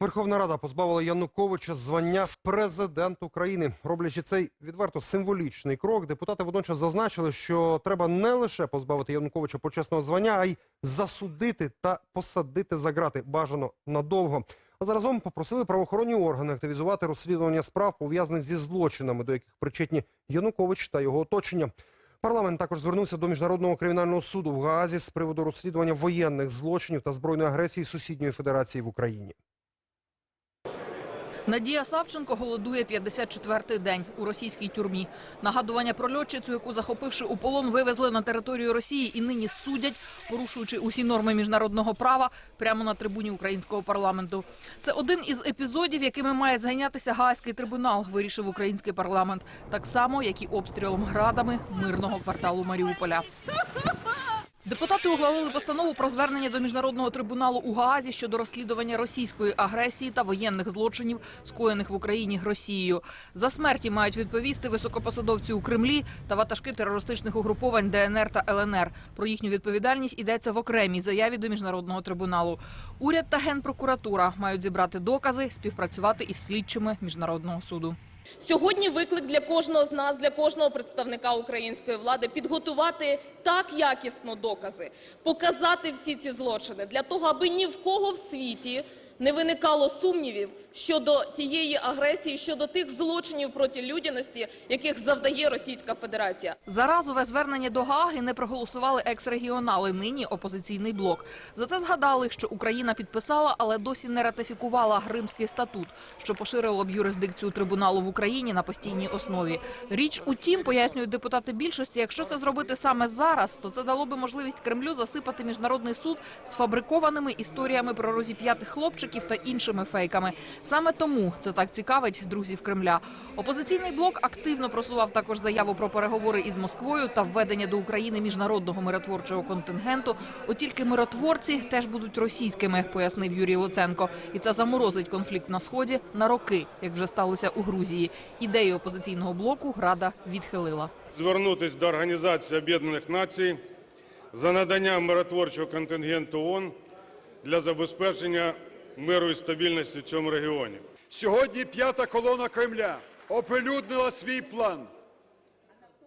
Верховна Рада позбавила Януковича звання президент України. Роблячи цей відверто символічний крок, депутати водночас зазначили, що треба не лише позбавити Януковича почесного звання, а й засудити та посадити за ґрати бажано надовго. А заразом попросили правоохоронні органи активізувати розслідування справ пов'язаних зі злочинами, до яких причетні Янукович та його оточення. Парламент також звернувся до міжнародного кримінального суду в Гаазі з приводу розслідування воєнних злочинів та збройної агресії сусідньої федерації в Україні. Надія Савченко голодує 54-й день у російській тюрмі. Нагадування про льотчицю, яку захопивши у полон, вивезли на територію Росії і нині судять, порушуючи усі норми міжнародного права прямо на трибуні українського парламенту. Це один із епізодів, якими має зайнятися Гаазький трибунал, вирішив український парламент, так само як і обстрілом градами мирного кварталу Маріуполя. Депутати ухвалили постанову про звернення до міжнародного трибуналу у Гаазі щодо розслідування російської агресії та воєнних злочинів, скоєних в Україні Росією. За смерті мають відповісти високопосадовці у Кремлі та ватажки терористичних угруповань ДНР та ЛНР. Про їхню відповідальність йдеться в окремій заяві до міжнародного трибуналу. Уряд та генпрокуратура мають зібрати докази, співпрацювати із слідчими міжнародного суду. Сьогодні виклик для кожного з нас, для кожного представника української влади підготувати так якісно докази, показати всі ці злочини для того, аби ні в кого в світі не виникало сумнівів щодо тієї агресії, щодо тих злочинів проти людяності, яких завдає Російська Федерація. За разове звернення до Гааги не проголосували екс-регіонали, нині опозиційний блок. Зате згадали, що Україна підписала, але досі не ратифікувала Гримський статут, що поширило б юрисдикцію трибуналу в Україні на постійній основі. Річ у тім, пояснюють депутати більшості, якщо це зробити саме зараз, то це дало би можливість Кремлю засипати міжнародний суд сфабрикованими історіями про розіп'ятих хлопчиків та іншими фейками. Саме тому це так цікавить друзів Кремля. Опозиційний блок активно просував також заяву про переговори із Москвою та введення до України міжнародного миротворчого контингенту. От тільки миротворці теж будуть російськими, пояснив Юрій Луценко. І це заморозить конфлікт на сході на роки, як вже сталося у Грузії. Ідею опозиційного блоку Рада відхилила. звернутися до Організації Об'єднаних Націй за надання миротворчого контингенту ООН для забезпечення миру і стабільності в цьому регіоні. Сьогодні п'ята колона Кремля оприлюднила свій план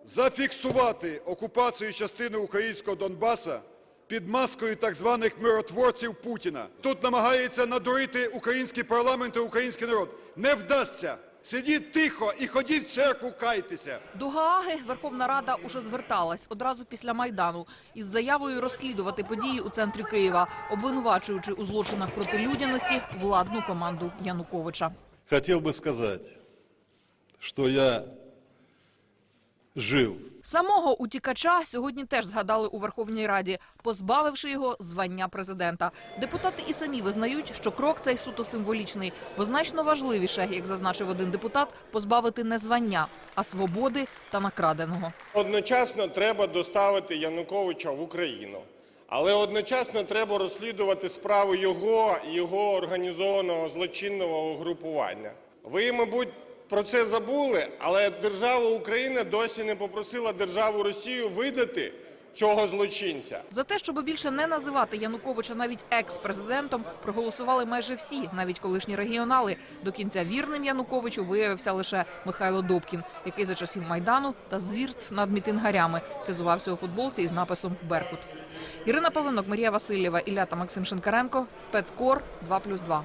зафіксувати окупацію частини українського Донбаса під маскою так званих миротворців Путіна. Тут намагається надурити український парламент і український народ. Не вдасться. Сидіть тихо і ходіть в церкву, кайтеся. До Гааги Верховна Рада уже зверталась одразу після майдану із заявою розслідувати події у центрі Києва, обвинувачуючи у злочинах проти людяності владну команду Януковича. Хотів би сказати, що я жив. Самого утікача сьогодні теж згадали у Верховній Раді, позбавивши його звання президента. Депутати і самі визнають, що крок цей суто символічний, бо значно важливіше, як зазначив один депутат, позбавити не звання, а свободи та накраденого. Одночасно треба доставити Януковича в Україну. Але одночасно треба розслідувати справу його і його організованого злочинного угрупування. Ви, мабуть, про це забули, але держава Україна досі не попросила державу Росію видати цього злочинця. За те, щоб більше не називати Януковича навіть екс-президентом, проголосували майже всі, навіть колишні регіонали. До кінця вірним Януковичу виявився лише Михайло Добкін, який за часів майдану та звірств над мітингарями хизувався у футболці із написом Беркут. Ірина Павлинок, Марія Васильєва, Ілля та Максим Шинкаренко. Спецкор 2+,2.